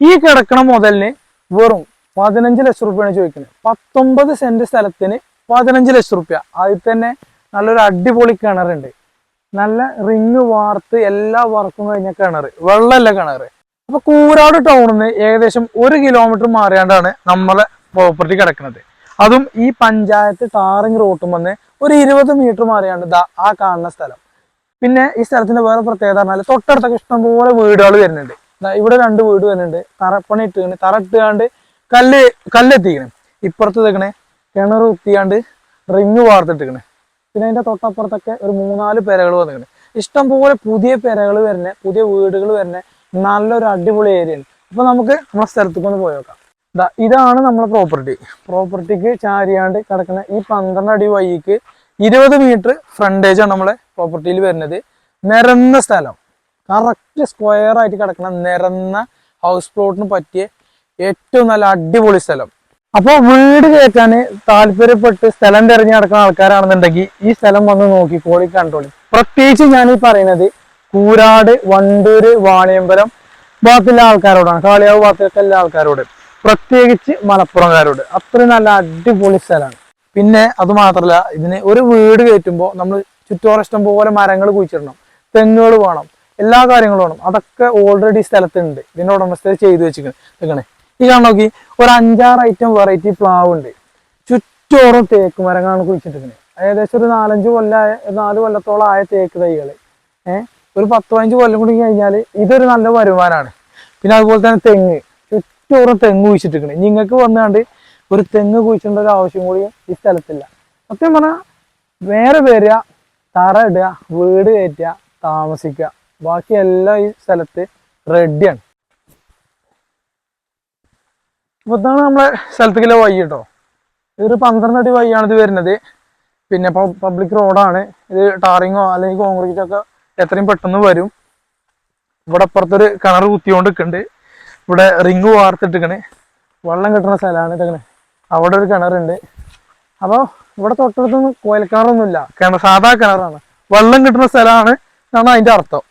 ഈ കിടക്കണ മുതലിന് വെറും പതിനഞ്ച് ലക്ഷം റുപ്യാണ് ചോദിക്കുന്നത് പത്തൊമ്പത് സെന്റ് സ്ഥലത്തിന് പതിനഞ്ച് ലക്ഷം റുപ്യ. അതിൽ തന്നെ നല്ലൊരു അടിപൊളി കിണറുണ്ട് നല്ല റിങ് വാർത്ത് എല്ലാ വർക്കും കഴിഞ്ഞ കിണർ. വെള്ളമല്ല കിണർ. അപ്പൊ കൂരാട് ടൗണിൽ നിന്ന് ഏകദേശം ഒരു കിലോമീറ്റർ മാറിയാണ്ടാണ് നമ്മളെ പ്രോപ്പർട്ടി കിടക്കുന്നത് അതും ഈ പഞ്ചായത്ത് ടാറിങ് റോട്ടും വന്ന് ഒരു ഇരുപത് മീറ്റർ മാറിയാണ്ട് ദാ ആ കാണുന്ന സ്ഥലം. പിന്നെ ഈ സ്ഥലത്തിന്റെ വേറെ പ്രത്യേകത പറഞ്ഞാൽ തൊട്ടടുത്തൊക്കെ ഇഷ്ടംപോലെ വീടുകൾ വരുന്നുണ്ട്. ഇവിടെ രണ്ട് വീട് വരുന്നുണ്ട്. തറപ്പണി ഇട്ടുകണ് തറ ഇട്ടുകാണ്ട് കല്ല് കല്ലെത്തിക്കണ്. ഇപ്പുറത്ത് നിൽക്കണേ കിണർ കുത്തിയാണ്ട് റിങ് വാർത്തിട്ടിക്കണ് പിന്നെ അതിന്റെ തൊട്ടപ്പുറത്തൊക്കെ ഒരു മൂന്നാൽ പെരകൾ വന്നിക്കണ് ഇഷ്ടംപോലെ പുതിയ പെരകൾ വരുന്ന പുതിയ വീടുകൾ വരുന്ന. നല്ലൊരു അടിപൊളി ഏരിയയാണ് അപ്പൊ നമുക്ക് നമ്മുടെ സ്ഥലത്തേക്ക് ഒന്ന് പോയി നോക്കാം. ദാ ഇതാണ് നമ്മളെ പ്രോപ്പർട്ടി പ്രോപ്പർട്ടിക്ക് ചാരിയാണ്ട് കിടക്കുന്ന ഈ പന്ത്രണ്ട് അടി വഴിക്ക് ഇരുപത് മീറ്റർ ഫ്രണ്ടേജാണ് നമ്മളെ പ്രോപ്പർട്ടിയിൽ വരുന്നത്. നിരന്ന സ്ഥലം. കറക്റ്റ് സ്ക്വയർ ആയിട്ട് കിടക്കുന്ന നിരന്ന ഹൗസ് പ്ലോട്ടിന് പറ്റിയ ഏറ്റവും നല്ല അടിപൊളി സ്ഥലം. അപ്പോൾ വീട് കയറ്റാൻ താല്പര്യപ്പെട്ട് സ്ഥലം തിരഞ്ഞു നടക്കുന്ന ആൾക്കാരാണെന്നുണ്ടെങ്കിൽ ഈ സ്ഥലം വന്ന് നോക്കിക്കോളി കണ്ടോളി പ്രത്യേകിച്ച് ഞാൻ ഈ പറയുന്നത് കൂരാട് വണ്ടൂര് വാണിയമ്പലം ഭാഗത്തുള്ള ആൾക്കാരോടാണ്. കാളിയാവ് ഭാഗത്തൊക്കെ എല്ലാ ആൾക്കാരോട്. പ്രത്യേകിച്ച് മലപ്പുറംകാരോട്. അത്രയും നല്ല അടിപൊളി സ്ഥലമാണ്. പിന്നെ അത് മാത്രമല്ല ഇതിന് ഒരു വീട് കയറ്റുമ്പോൾ നമ്മൾ ചുറ്റോറം ഇഷ്ടം പോലെ മരങ്ങൾ കുഴിച്ചിടണം. തെങ്ങുകൾ വേണം. എല്ലാ കാര്യങ്ങളും വേണം. അതൊക്കെ ഓൾറെഡി സ്ഥലത്തുണ്ട്. ഇതിന്റെ ഉടമസ്ഥത ചെയ്തു വെച്ചിരിക്കണേ. ഈ കാണാൻ നോക്കി ഒരു അഞ്ചാറ് ഐറ്റം വെറൈറ്റി പ്ലാവ് ഉണ്ട് ചുറ്റോറും തേക്ക് മരങ്ങളാണ് കുഴിച്ചിട്ടിരിക്കുന്നത് ഏകദേശം ഒരു നാലഞ്ച് കൊല്ലായ നാല് കൊല്ലത്തോളം ആയ തേക്ക് തൈകൾ ഏഹ് ഒരു പത്ത് പതിനഞ്ച് കൊല്ലം കൂടി കഴിഞ്ഞാൽ ഇതൊരു നല്ല വരുമാനമാണ് പിന്നെ അതുപോലെ തന്നെ തെങ്ങ്. ചുറ്റോറും തെങ്ങ് കുഴിച്ചിട്ടിരിക്കണേ. നിങ്ങൾക്ക് വന്നാണ്ട് ഒരു തെങ്ങ് കുഴിച്ചിടേണ്ട ഒരു ആവശ്യം കൂടി ഈ സ്ഥലത്തില്ല. സത്യം പറഞ്ഞാൽ വേറെ വരിക തറ ഇടുക വീട് കയറ്റുക താമസിക്കുക. ബാക്കി എല്ലാം ഈ സ്ഥലത്ത് റെഡിയാണ് അപ്പൊ ഇതാണ് നമ്മളെ സ്ഥലത്തേക്കുള്ള വഴി കേട്ടോ. ഇതൊരു പന്ത്രണ്ട് അടി വഴിയാണ് ഇത് വരുന്നത്. പിന്നെ പബ്ലിക് റോഡാണ് ഇത് ടാറിങ്ങോ അല്ലെങ്കിൽ കോൺക്രീറ്റ് ഒക്കെ എത്രയും പെട്ടെന്ന് വരും. ഇവിടെ അപ്പുറത്തൊരു കിണർ കുത്തിയോണ്ട് നിൽക്കുന്നുണ്ട് ഇവിടെ റിങ് വാർത്തിട്ടിക്കണ് വെള്ളം കിട്ടുന്ന സ്ഥലമാണ് ഇതങ്ങനെ അവിടെ ഒരു കിണറുണ്ട് അപ്പോൾ ഇവിടെ തൊട്ടടുത്തൊന്നും കോയൽക്കിണറൊന്നുമില്ല. കിണർ സാധാ കിണറാണ്. വെള്ളം കിട്ടുന്ന സ്ഥലമാണ് എന്നാണ് അതിന്റെ അർത്ഥം.